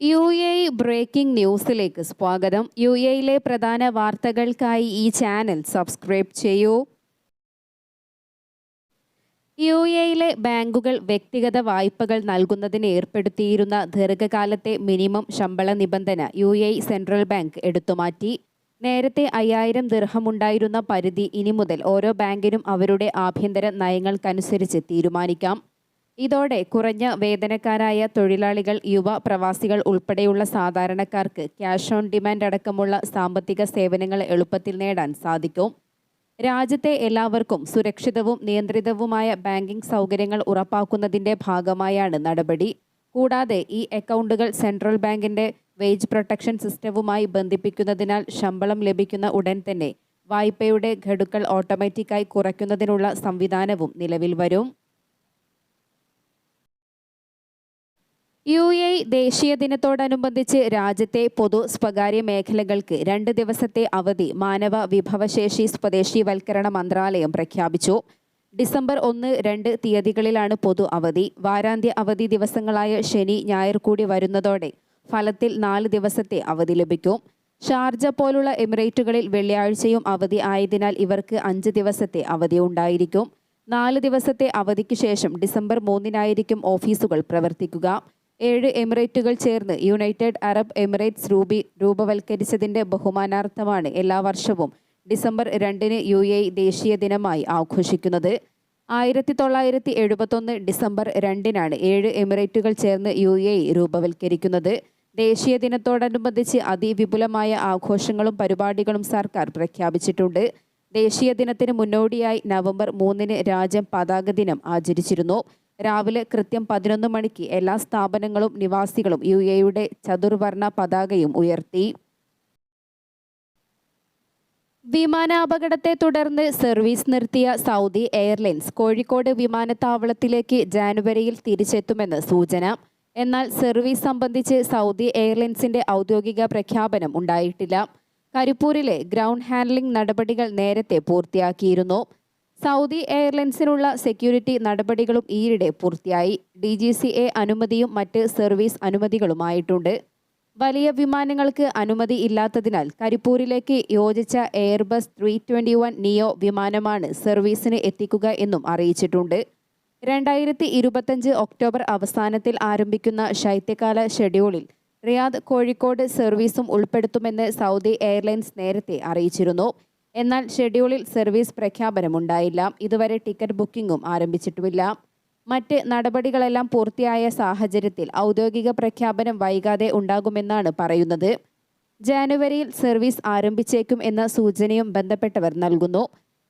U A breaking ന്യൂസിലേക്ക് സ്വാഗതം. U എയിലെ പ്രധാന വാർത്തകൾക്കായി ഈ ചാനൽ സബ്സ്ക്രൈബ് ചെയ്യൂ. യു എയിലെ ബാങ്കുകൾ വ്യക്തിഗത വായ്പകൾ നൽകുന്നതിന് ഏർപ്പെടുത്തിയിരുന്ന ദീർഘകാലത്തെ മിനിമം ശമ്പള നിബന്ധന യു എ സെൻട്രൽ ബാങ്ക് എടുത്തുമാറ്റി. നേരത്തെ അയ്യായിരം ദീർഘമുണ്ടായിരുന്ന പരിധി ഇനി മുതൽ ഓരോ ബാങ്കിനും അവരുടെ ആഭ്യന്തര നയങ്ങൾക്കനുസരിച്ച് തീരുമാനിക്കാം. ഇതോടെ കുറഞ്ഞ വേതനക്കാരായ തൊഴിലാളികൾ യുവ പ്രവാസികൾ ഉൾപ്പെടെയുള്ള സാധാരണക്കാർക്ക് ക്യാഷ് ഓൺ ഡിമാൻഡ് അടക്കമുള്ള സാമ്പത്തിക സേവനങ്ങൾ എളുപ്പത്തിൽ നേടാൻ സാധിക്കും. രാജ്യത്തെ എല്ലാവർക്കും സുരക്ഷിതവും നിയന്ത്രിതവുമായ ബാങ്കിംഗ് സൗകര്യങ്ങൾ ഉറപ്പാക്കുന്നതിന്റെ ഭാഗമായാണ് നടപടി. കൂടാതെ ഈ അക്കൗണ്ടുകൾ സെൻട്രൽ ബാങ്കിന്റെ വേജ് പ്രൊട്ടക്ഷൻ സിസ്റ്റവുമായി ബന്ധിപ്പിക്കുന്നതിനാൽ ശമ്പളം ലഭിക്കുന്ന ഉടൻ തന്നെ വായ്പയുടെ ഘടുക്കൾ ഓട്ടോമാറ്റിക്കായി കുറയ്ക്കുന്നതിനുള്ള സംവിധാനവും നിലവിൽ വരും. യു എ ദേശീയ ദിനത്തോടനുബന്ധിച്ച് രാജ്യത്തെ പൊതു സ്വകാര്യ മേഖലകൾക്ക് രണ്ട് ദിവസത്തെ അവധി മാനവ വിഭവശേഷി സ്വദേശീവൽക്കരണ മന്ത്രാലയം പ്രഖ്യാപിച്ചു. ഡിസംബർ ഒന്ന് രണ്ട് തീയതികളിലാണ് പൊതു അവധി. വാരാന്ത്യ അവധി ദിവസങ്ങളായ ശനി ഞായർ കൂടി വരുന്നതോടെ ഫലത്തിൽ നാല് ദിവസത്തെ അവധി ലഭിക്കും. ഷാർജ പോലുള്ള എമിറേറ്റുകളിൽ വെള്ളിയാഴ്ചയും അവധി ആയതിനാൽ ഇവർക്ക് അഞ്ച് ദിവസത്തെ അവധി ഉണ്ടായിരിക്കും. നാല് ദിവസത്തെ അവധിക്ക് ശേഷം ഡിസംബർ മൂന്നിനായിരിക്കും ഓഫീസുകൾ പ്രവർത്തിക്കുക. ഏഴ് എമിറേറ്റുകൾ ചേർന്ന് യുണൈറ്റഡ് അറബ് എമിറേറ്റ്സ് രൂപി രൂപവൽക്കരിച്ചതിന്റെ ബഹുമാനാർത്ഥമാണ് എല്ലാ വർഷവും ഡിസംബർ രണ്ടിന് യു എ ദേശീയ ദിനമായി ആഘോഷിക്കുന്നത്. ആയിരത്തി തൊള്ളായിരത്തി എഴുപത്തൊന്ന് ഡിസംബർ രണ്ടിനാണ് ഏഴ് എമിറേറ്റുകൾ ചേർന്ന് യു എ രൂപവൽക്കരിക്കുന്നത്. ദേശീയ ദിനത്തോടനുബന്ധിച്ച് അതിവിപുലമായ ആഘോഷങ്ങളും പരിപാടികളും സർക്കാർ പ്രഖ്യാപിച്ചിട്ടുണ്ട്. ദേശീയ ദിനത്തിന് മുന്നോടിയായി നവംബർ മൂന്നിന് രാജ്യം പതാക ദിനം ആചരിച്ചിരുന്നു. രാവിലെ കൃത്യം പതിനൊന്ന് മണിക്ക് എല്ലാ സ്ഥാപനങ്ങളും നിവാസികളും യു എയുടെ ചതുർവർണ പതാകയും ഉയർത്തി. വിമാനാപകടത്തെ തുടർന്ന് സർവീസ് നിർത്തിയ സൗദി എയർലൈൻസ് കോഴിക്കോട് വിമാനത്താവളത്തിലേക്ക് ജാനുവരിയിൽ തിരിച്ചെത്തുമെന്ന് സൂചന. എന്നാൽ സർവീസ് സംബന്ധിച്ച് സൗദി എയർലൈൻസിന്റെ ഔദ്യോഗിക പ്രഖ്യാപനം ഉണ്ടായിട്ടില്ല. കരിപ്പൂരിലെ ഗ്രൗണ്ട് ഹാൻഡ്ലിംഗ് നടപടികൾ നേരത്തെ പൂർത്തിയാക്കിയിരുന്നു. സൗദി എയർലൈൻസിനുള്ള സെക്യൂരിറ്റി നടപടികളും ഈയിടെ പൂർത്തിയായി. ഡി ജി സി എ അനുമതിയും മറ്റ് സർവീസ് അനുമതികളുമായിട്ടുണ്ട്. വലിയ വിമാനങ്ങൾക്ക് അനുമതി ഇല്ലാത്തതിനാൽ കരിപ്പൂരിലേക്ക് യോജിച്ച Airbus three twenty one neo വിമാനമാണ് സർവീസിന് എത്തിക്കുക എന്നും അറിയിച്ചിട്ടുണ്ട്. രണ്ടായിരത്തി ഇരുപത്തഞ്ച് ഒക്ടോബർ അവസാനത്തിൽ ആരംഭിക്കുന്ന ശൈത്യകാല ഷെഡ്യൂളിൽ റിയാദ് കോഴിക്കോട് സർവീസും ഉൾപ്പെടുത്തുമെന്ന് സൗദി എയർലൈൻസ് നേരത്തെ അറിയിച്ചിരുന്നു. എന്നാൽ ഷെഡ്യൂളിൽ സർവീസ് പ്രഖ്യാപനമുണ്ടായില്ല. ഇതുവരെ ടിക്കറ്റ് ബുക്കിംഗും ആരംഭിച്ചിട്ടുമില്ല. മറ്റ് നടപടികളെല്ലാം പൂർത്തിയായ സാഹചര്യത്തിൽ ഔദ്യോഗിക പ്രഖ്യാപനം വൈകാതെ ഉണ്ടാകുമെന്നാണ് പറയുന്നത്. ജാനുവരിയിൽ സർവീസ് ആരംഭിച്ചേക്കും എന്ന സൂചനയും ബന്ധപ്പെട്ടവർ നൽകുന്നു.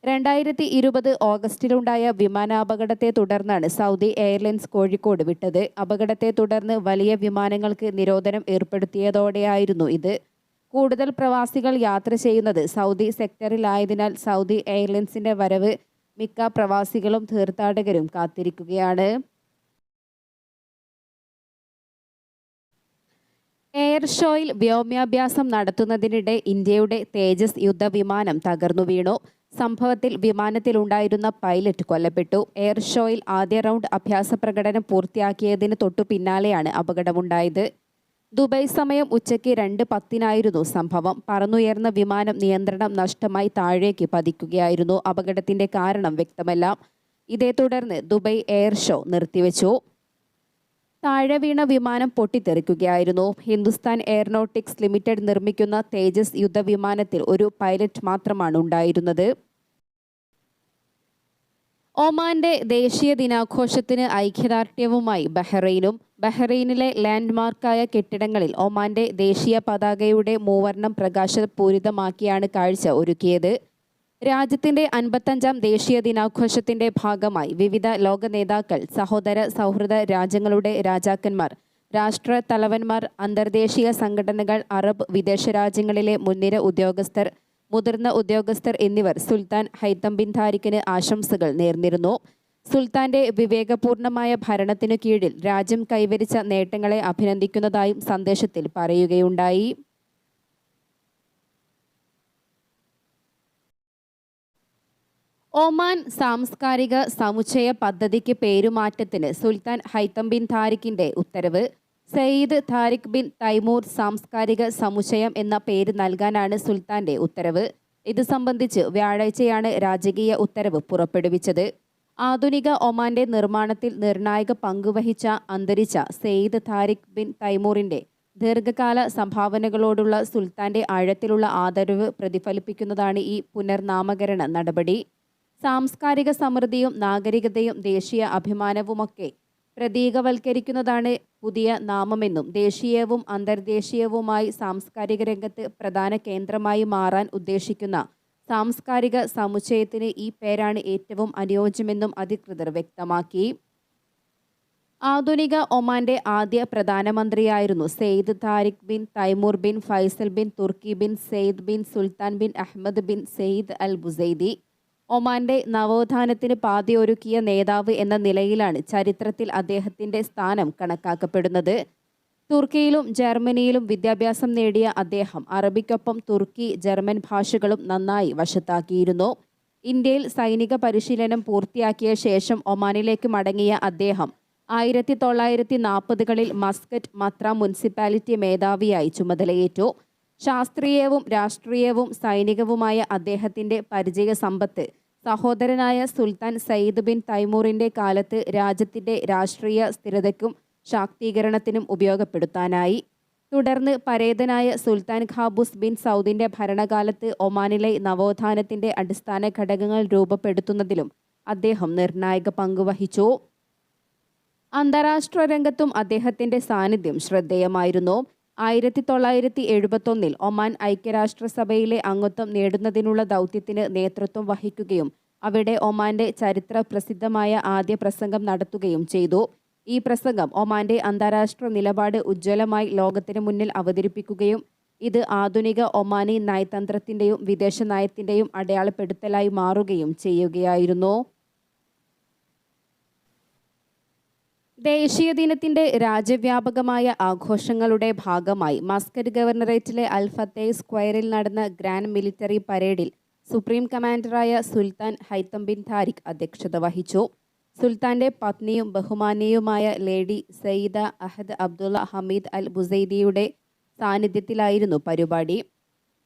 രണ്ടായിരത്തി ഇരുപത് ഓഗസ്റ്റിലുണ്ടായ വിമാനാപകടത്തെ തുടർന്നാണ് സൗദി എയർലൈൻസ് കോഴിക്കോട് വിട്ടത്. അപകടത്തെ തുടർന്ന് വലിയ വിമാനങ്ങൾക്ക് നിരോധനം ഏർപ്പെടുത്തിയതോടെയായിരുന്നു ഇത്. കൂടുതൽ പ്രവാസികൾ യാത്ര ചെയ്യുന്നത് സൗദി സെക്ടറിലായതിനാൽ സൗദി എയർലൈൻസിന്റെ വരവ് മിക്ക പ്രവാസികളും തീർത്ഥാടകരും കാത്തിരിക്കുകയാണ്. എയർ ഷോയിൽ വ്യോമാഭ്യാസം നടത്തുന്നതിനിടെ ഇന്ത്യയുടെ തേജസ് യുദ്ധവിമാനം തകർന്നു വീണു. സംഭവത്തിൽ വിമാനത്തിലുണ്ടായിരുന്ന പൈലറ്റ് കൊല്ലപ്പെട്ടു. എയർ ഷോയിൽ ആദ്യ റൗണ്ട് അഭ്യാസ പ്രകടനം പൂർത്തിയാക്കിയതിന് തൊട്ടു പിന്നാലെയാണ് അപകടമുണ്ടായത്. ദുബായ് സമയം ഉച്ചയ്ക്ക് രണ്ട് പത്തിനായിരുന്നു സംഭവം. പറന്നുയർന്ന വിമാനം നിയന്ത്രണം നഷ്ടമായി താഴേക്ക് പതിക്കുകയായിരുന്നു. അപകടത്തിന്റെ കാരണം വ്യക്തമല്ല ഇതേ തുടർന്ന് ദുബായ് എയർ ഷോ നിർത്തിവെച്ചു. താഴെ വീണ വിമാനം പൊട്ടിത്തെറിക്കുകയായിരുന്നു. ഹിന്ദുസ്ഥാൻ എയറോനോട്ടിക്സ് ലിമിറ്റഡ് നിർമ്മിക്കുന്ന തേജസ് യുദ്ധവിമാനത്തിൽ ഒരു പൈലറ്റ് മാത്രമാണ് ഉണ്ടായിരുന്നത്. ഒമാന്റെ ദേശീയ ദിനാഘോഷത്തിന് ഐക്യദാർഢ്യവുമായി ബഹ്റൈനും ബഹ്റൈനിലെ ലാൻഡ്മാർക്കായ കെട്ടിടങ്ങളിൽ ഒമാന്റെ ദേശീയ പതാകയുടെ മൂവർണം പ്രകാശപൂരിതമാക്കിയാണ് കാഴ്ച ഒരുക്കിയത്. രാജ്യത്തിന്റെ അൻപത്തഞ്ചാം ദേശീയ ദിനാഘോഷത്തിന്റെ ഭാഗമായി വിവിധ ലോക നേതാക്കൾ സഹോദര സൗഹൃദ രാജ്യങ്ങളുടെ രാജാക്കന്മാർ രാഷ്ട്ര തലവന്മാർ അന്തർദേശീയ സംഘടനകൾ അറബ് വിദേശ രാജ്യങ്ങളിലെ മുൻനിര ഉദ്യോഗസ്ഥർ മുതിർന്ന ഉദ്യോഗസ്ഥർ എന്നിവർ സുൽത്താൻ ഹൈത്തം ബിൻ താരിഖിന് ആശംസകൾ നേർന്നിരുന്നു. സുൽത്താന്റെ വിവേകപൂർണമായ ഭരണത്തിനു കീഴിൽ രാജ്യം കൈവരിച്ച നേട്ടങ്ങളെ അഭിനന്ദിക്കുന്നതായും സന്ദേശത്തിൽ പറയുകയുണ്ടായി. ഒമാൻ സാംസ്കാരിക സമുച്ചയ പദ്ധതിക്ക് പേരുമാറ്റത്തിന് സുൽത്താൻ ഹൈത്തം ബിൻ താരിഖിന്റെ ഉത്തരവ്. സയ്യിദ് താരിഖ് ബിൻ തൈമൂർ സാംസ്കാരിക സമുച്ചയം എന്ന പേര് നൽകാനാണ് സുൽത്താന്റെ ഉത്തരവ്. ഇത് സംബന്ധിച്ച് വ്യാഴാഴ്ചയാണ് രാജകീയ ഉത്തരവ് പുറപ്പെടുവിച്ചത്. ആധുനിക ഒമാന്റെ നിർമ്മാണത്തിൽ നിർണായക പങ്കുവഹിച്ച അന്തരിച്ച സെയ്ദ് താരിഖ് ബിൻ തൈമൂറിന്റെ ദീർഘകാല സംഭാവനകളോടുള്ള സുൽത്താന്റെ ആഴത്തിലുള്ള ആദരവ് പ്രതിഫലിപ്പിക്കുന്നതാണ് ഈ പുനർനാമകരണ നടപടി. സാംസ്കാരിക സമൃദ്ധിയും നാഗരികതയും ദേശീയ അഭിമാനവുമൊക്കെ പ്രതീകവൽക്കരിക്കുന്നതാണ് പുതിയ നാമമെന്നും ദേശീയവും അന്തർദേശീയവുമായി സാംസ്കാരിക രംഗത്ത് പ്രധാന കേന്ദ്രമായി മാറാൻ ഉദ്ദേശിക്കുന്ന സാംസ്കാരിക സമുച്ചയത്തിന് ഈ പേരാണ് ഏറ്റവും അനുയോജ്യമെന്നും അധികൃതർ വ്യക്തമാക്കി. ആധുനിക ഒമാന്റെ ആദ്യ പ്രധാനമന്ത്രിയായിരുന്നു Sayyid Tariq bin Taimur bin Faisal bin Turki bin Said bin Sultan bin Ahmed bin Said Al Busaidi ഒമാന്റെ നവോത്ഥാനത്തിന് പാതയൊരുക്കിയ നേതാവ് എന്ന നിലയിലാണ് ചരിത്രത്തിൽ അദ്ദേഹത്തിന്റെ സ്ഥാനം കണക്കാക്കപ്പെടുന്നത്. തുർക്കിയിലും ജർമ്മനിയിലും വിദ്യാഭ്യാസം നേടിയ അദ്ദേഹം അറബിക്കൊപ്പം തുർക്കി ജർമ്മൻ ഭാഷകളും നന്നായി വശത്താക്കിയിരുന്നു. ഇന്ത്യയിൽ സൈനിക പരിശീലനം പൂർത്തിയാക്കിയ ശേഷം ഒമാനിലേക്ക് മടങ്ങിയ അദ്ദേഹം ആയിരത്തി തൊള്ളായിരത്തി നാൽപ്പതുകളിൽ മസ്കറ്റ് മത്ര മുനിസിപ്പാലിറ്റി മേധാവിയായി ചുമതലയേറ്റു. ശാസ്ത്രീയവും രാഷ്ട്രീയവും സൈനികവുമായ അദ്ദേഹത്തിന്റെ പരിചയ സമ്പത്ത്. സഹോദരനായ സുൽത്താൻ സയ്യിദ് ബിൻ തൈമൂറിന്റെ കാലത്ത് രാജ്യത്തിന്റെ രാഷ്ട്രീയ സ്ഥിരതയ്ക്കും ശാക്തീകരണത്തിനും ഉപയോഗപ്പെടുത്താനായി. തുടർന്ന് പരേതനായ സുൽത്താൻ ഖാബൂസ് ബിൻ സൗദിന്റെ ഭരണകാലത്ത് ഒമാനിലെ നവോത്ഥാനത്തിന്റെ അടിസ്ഥാന ഘടകങ്ങൾ രൂപപ്പെടുത്തുന്നതിലും അദ്ദേഹം നിർണായക പങ്കുവഹിച്ചു അന്താരാഷ്ട്ര രംഗത്തും അദ്ദേഹത്തിന്റെ സാന്നിധ്യം ശ്രദ്ധേയമായിരുന്നു. ആയിരത്തി തൊള്ളായിരത്തി എഴുപത്തൊന്നിൽ ഒമാൻ ഐക്യരാഷ്ട്രസഭയിലെ അംഗത്വം നേടുന്നതിനുള്ള ദൗത്യത്തിന് നേതൃത്വം വഹിക്കുകയും അവിടെ ഒമാന്റെ ചരിത്ര പ്രസിദ്ധമായ ആദ്യ പ്രസംഗം നടത്തുകയും ചെയ്തു. ഈ പ്രസംഗം ഒമാന്റെ അന്താരാഷ്ട്ര നിലപാട് ഉജ്ജ്വലമായി ലോകത്തിന് മുന്നിൽ അവതരിപ്പിക്കുകയും ഇത് ആധുനിക ഒമാനി നയതന്ത്രത്തിന്റെയും വിദേശ നയത്തിന്റെയും അടയാളപ്പെടുത്തലായി മാറുകയും ചെയ്യുകയായിരുന്നു. ദേശീയ ദിനത്തിന്റെ രാജ്യവ്യാപകമായ ആഘോഷങ്ങളുടെ ഭാഗമായി മസ്കറ്റ് ഗവർണറേറ്റിലെ അൽഫത്തെ സ്ക്വയറിൽ നടന്ന ഗ്രാൻഡ് മിലിറ്ററി പരേഡിൽ സുപ്രീം കമാൻഡറായ സുൽത്താൻ ഹൈത്തം ബിൻ താരിഖ് അധ്യക്ഷത വഹിച്ചു. സുൽത്താന്റെ പത്നിയും ബഹുമാനിയുമായ ലേഡി സയ്യിദ അഹദ് അബ്ദുള്ള ഹമീദ് അൽ ബുസൈദിയുടെ സാന്നിധ്യത്തിലായിരുന്നു പരിപാടി.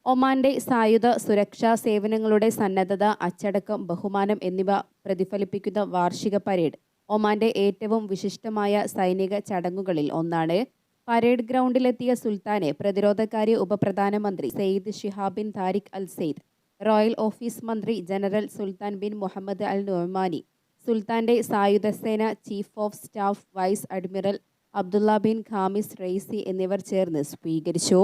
ഒമാന്റെ സായുധ സുരക്ഷാ സേവനങ്ങളുടെ സന്നദ്ധത അച്ചടക്കം ബഹുമാനം എന്നിവ പ്രതിഫലിപ്പിക്കുന്ന വാർഷിക പരേഡ് ഒമാന്റെ ഏറ്റവും വിശിഷ്ടമായ സൈനിക ചടങ്ങുകളിൽ ഒന്നാണ്. പരേഡ് ഗ്രൗണ്ടിലെത്തിയ സുൽത്താനെ പ്രതിരോധകാര്യ ഉപപ്രധാനമന്ത്രി Sayyid Shihab bin Tariq Al Said royal office മന്ത്രി general Sultan bin Mohammed Al Nomani സുൽത്താന്റെ സായുധസേന chief of staff vice admiral Abdullah bin Khamis Raisi എന്നിവർ ചേർന്ന് സ്വീകരിച്ചു.